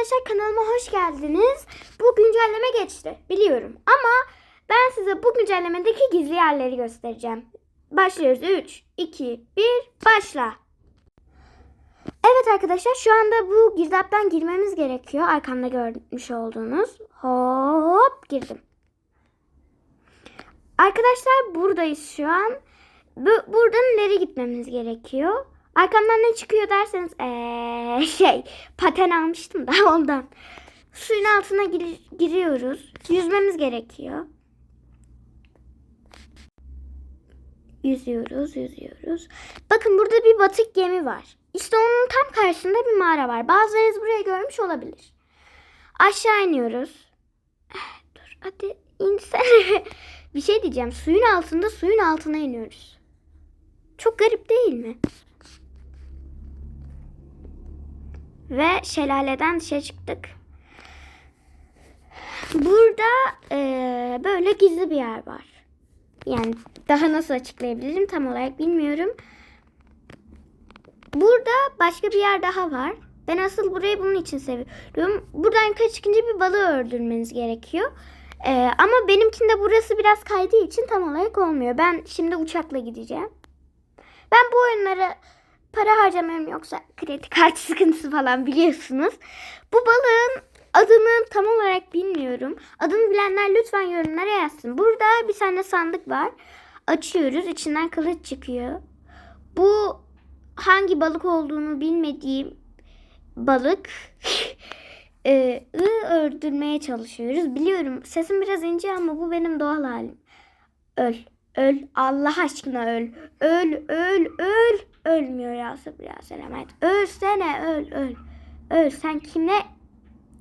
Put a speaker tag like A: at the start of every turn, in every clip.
A: arkadaşlar kanalıma hoş geldiniz. Bu güncelleme geçti biliyorum ama ben size bu güncellemedeki gizli yerleri göstereceğim. Başlıyoruz 3, 2, 1 başla. Evet arkadaşlar şu anda bu girdaptan girmemiz gerekiyor. Arkamda görmüş olduğunuz. Hop girdim. Arkadaşlar buradayız şu an. Bu, buradan ileri gitmemiz gerekiyor. Arkamdan ne çıkıyor derseniz ee, şey paten almıştım da ondan. Suyun altına gir- giriyoruz. Yüzmemiz gerekiyor. Yüzüyoruz, yüzüyoruz. Bakın burada bir batık gemi var. İşte onun tam karşısında bir mağara var. Bazılarınız burayı görmüş olabilir. Aşağı iniyoruz. Eh, Dur hadi insene. bir şey diyeceğim. Suyun altında suyun altına iniyoruz. Çok garip değil mi? Ve şelaleden dışarı çıktık. Burada eee, böyle gizli bir yer var. Yani daha nasıl açıklayabilirim tam olarak bilmiyorum. Burada başka bir yer daha var. Ben asıl burayı bunun için seviyorum. Buradan yukarı çıkınca bir balığı öldürmeniz gerekiyor. Eee, ama benimkinde burası biraz kaydığı için tam olarak olmuyor. Ben şimdi uçakla gideceğim. Ben bu oyunlara para harcamıyorum yoksa kredi kartı sıkıntısı falan biliyorsunuz. Bu balığın adını tam olarak bilmiyorum. Adını bilenler lütfen yorumlara yazsın. Burada bir tane sandık var. Açıyoruz. içinden kılıç çıkıyor. Bu hangi balık olduğunu bilmediğim balık. Ee, öldürmeye çalışıyoruz. Biliyorum sesim biraz ince ama bu benim doğal halim. Öl. Öl. Allah aşkına öl. Öl. Öl. Öl. Ölmüyor ya sabır ya selamet. Ölsene öl. Öl. Öl. Sen kimle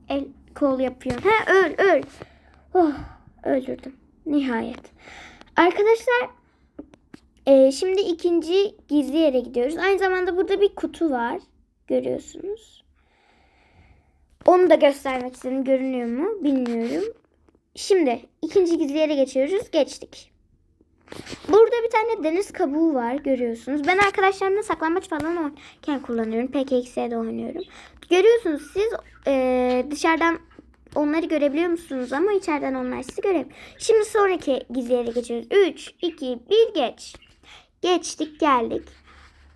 A: el kol yapıyorsun? He öl. Öl. Oh, öldürdüm. Nihayet. Arkadaşlar e, şimdi ikinci gizli yere gidiyoruz. Aynı zamanda burada bir kutu var. Görüyorsunuz. Onu da göstermek istedim. Görünüyor mu? Bilmiyorum. Şimdi ikinci gizli yere geçiyoruz. Geçtik. Burada bir tane deniz kabuğu var görüyorsunuz. Ben arkadaşlarımla saklambaç falan oynarken kullanıyorum. PKX'de oynuyorum. Görüyorsunuz siz e, dışarıdan onları görebiliyor musunuz ama içeriden onlar sizi göremiyor. Şimdi sonraki gizli yere geçiyoruz. 3, 2, 1 geç. Geçtik geldik.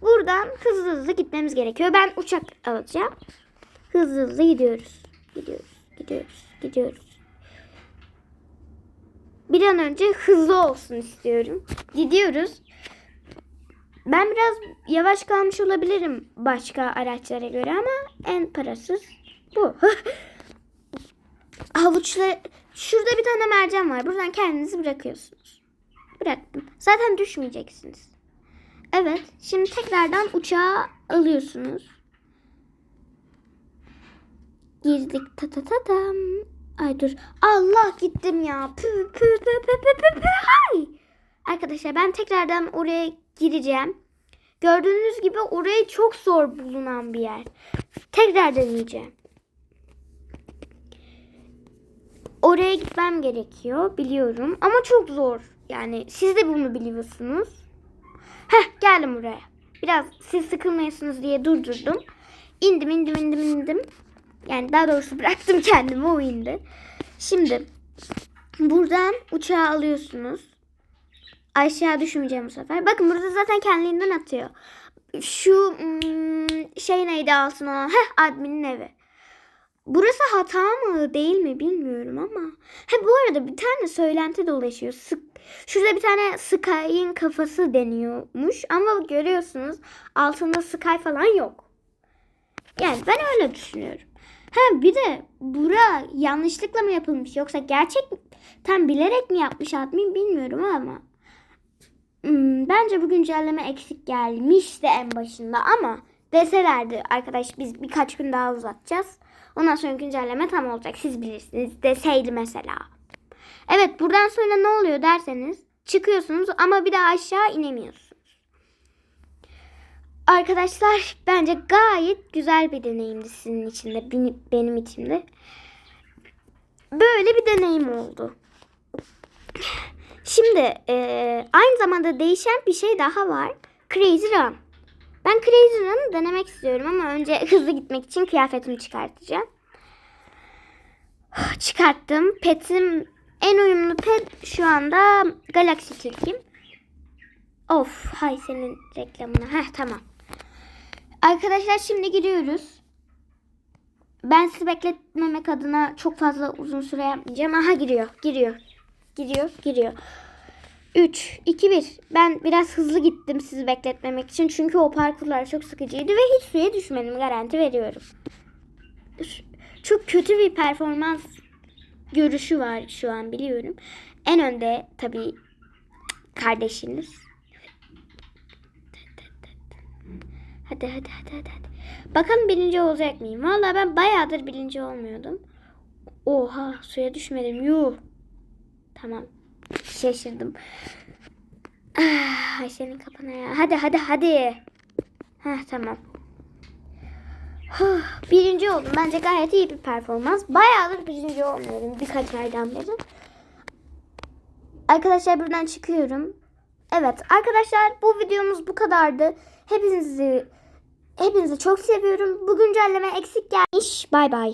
A: Buradan hızlı hızlı gitmemiz gerekiyor. Ben uçak alacağım. Hızlı hızlı gidiyoruz. Gidiyoruz, gidiyoruz, gidiyoruz. Bir an önce hızlı olsun istiyorum. Gidiyoruz. Ben biraz yavaş kalmış olabilirim başka araçlara göre ama en parasız bu. Havuçla şurada bir tane mercan var. Buradan kendinizi bırakıyorsunuz. Bıraktım. Zaten düşmeyeceksiniz. Evet. Şimdi tekrardan uçağa alıyorsunuz. Girdik ta ta ta tam. Ay dur. Allah gittim ya. Pü pü pü pü pü pü pü. Hay. Arkadaşlar ben tekrardan oraya gireceğim. Gördüğünüz gibi orayı çok zor bulunan bir yer. Tekrar deneyeceğim. Oraya gitmem gerekiyor biliyorum ama çok zor. Yani siz de bunu biliyorsunuz. Heh geldim buraya. Biraz siz sıkılmayasınız diye durdurdum. İndim indim indim indim. Yani daha doğrusu bıraktım kendimi o indi. Şimdi buradan uçağı alıyorsunuz. Aşağı düşmeyeceğim bu sefer. Bakın burada zaten kendiliğinden atıyor. Şu hmm, şey neydi altın olan? Heh adminin evi. Burası hata mı değil mi bilmiyorum ama. Ha bu arada bir tane söylenti dolaşıyor. Sık, şurada bir tane Sky'in kafası deniyormuş ama görüyorsunuz altında Sky falan yok. Yani ben öyle düşünüyorum. Ha bir de bura yanlışlıkla mı yapılmış yoksa gerçekten bilerek mi yapmış admin bilmiyorum ama. Hmm, bence bu güncelleme eksik gelmişti en başında ama deselerdi arkadaş biz birkaç gün daha uzatacağız. Ondan sonra güncelleme tam olacak siz bilirsiniz deseydi mesela. Evet buradan sonra ne oluyor derseniz çıkıyorsunuz ama bir daha aşağı inemiyorsunuz. Arkadaşlar bence gayet güzel bir deneyimdi sizin için de benim- için de. Böyle bir deneyim oldu. Şimdi eee, aynı zamanda değişen bir şey daha var. Crazy Run. Ben Crazy Run'ı denemek istiyorum ama önce hızlı gitmek için kıyafetimi çıkartacağım. Çıkarttım. Petim en uyumlu pet şu anda Galaxy Tilkim. Of hay senin reklamına. Heh tamam. Arkadaşlar şimdi giriyoruz. Ben sizi bekletmemek adına çok fazla uzun süre yapmayacağım. Aha giriyor, giriyor, giriyor, giriyor. 3, 2, 1. Ben biraz hızlı gittim sizi bekletmemek için. Çünkü o parkurlar çok sıkıcıydı ve hiç suya düşmedim garanti veriyorum. Çok kötü bir performans görüşü var şu an biliyorum. En önde tabii kardeşiniz. Hadi hadi hadi hadi. hadi. Bakalım birinci olacak mıyım? Valla ben bayağıdır birinci olmuyordum. Oha suya düşmedim. Yuh. Tamam. Şaşırdım. Ah, ay senin kafana ya. Hadi hadi hadi. Heh tamam. Huh, birinci oldum. Bence gayet iyi bir performans. Bayağıdır birinci olmuyorum. Birkaç aydan beri. Arkadaşlar buradan çıkıyorum. Evet arkadaşlar bu videomuz bu kadardı. Hepinizi hepinizi çok seviyorum. Bu güncelleme eksik gelmiş. Bay bay.